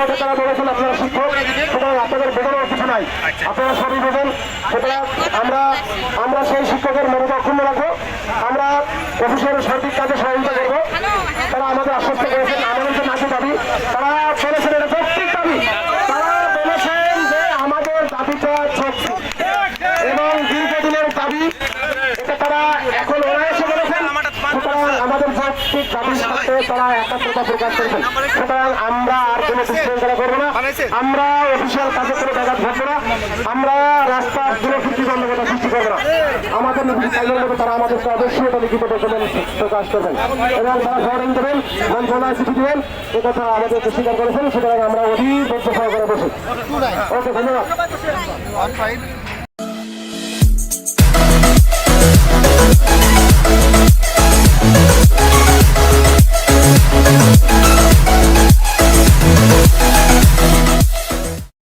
কথা তারা বলেছেন আপনারা শিক্ষক, সুতরাং আপনাদের বোঝানোর কিছু নাই। আপনারা সবই বোঝেন। সুতরাং আমরা আমরা সেই শিক্ষকের মনোযোগ অক্ষুণ্ণ রাখব। আমরা অফিসের সঠিক কাজে সহযোগিতা করব। তারা আমাদের আশ্বস্ত করেছেন, আমাদের যে নাকি দাবি, তারা বলেছেন এটা যৌক্তিক দাবি। তারা বলেছেন যে আমাদের দাবিটা যৌক্তিক। এবং দীর্ঘদিনের দাবি, এটা তারা এখন ওরা এসে আমাদের যৌক্তিক দাবির সাথে তারা একাত্মতা প্রকাশ করেছেন সুতরাং আমরা আর কোনো বিশৃঙ্খলা করব না। আমরা অফিসিয়াল কাজে কোনো ব্যাঘাত ঘটবো না। আমরা রাস্তা দূরে প্রতিবন্ধকতা সৃষ্টি করব না। আমাদের নির্দিষ্ট কাজের মধ্যে তারা আমাদেরকে অবশ্যই এটা লিখিত ডকুমেন্ট প্রকাশ করবেন। এবং তারা ফোয়ারিং দেবেন মন্ত্রণালয় চিঠি দেবেন। এ কথা আমাদেরকে স্বীকার করেছেন সুতরাং আমরা অধিক ধৈর্য সহকারে বসি। ওকে ধন্যবাদ।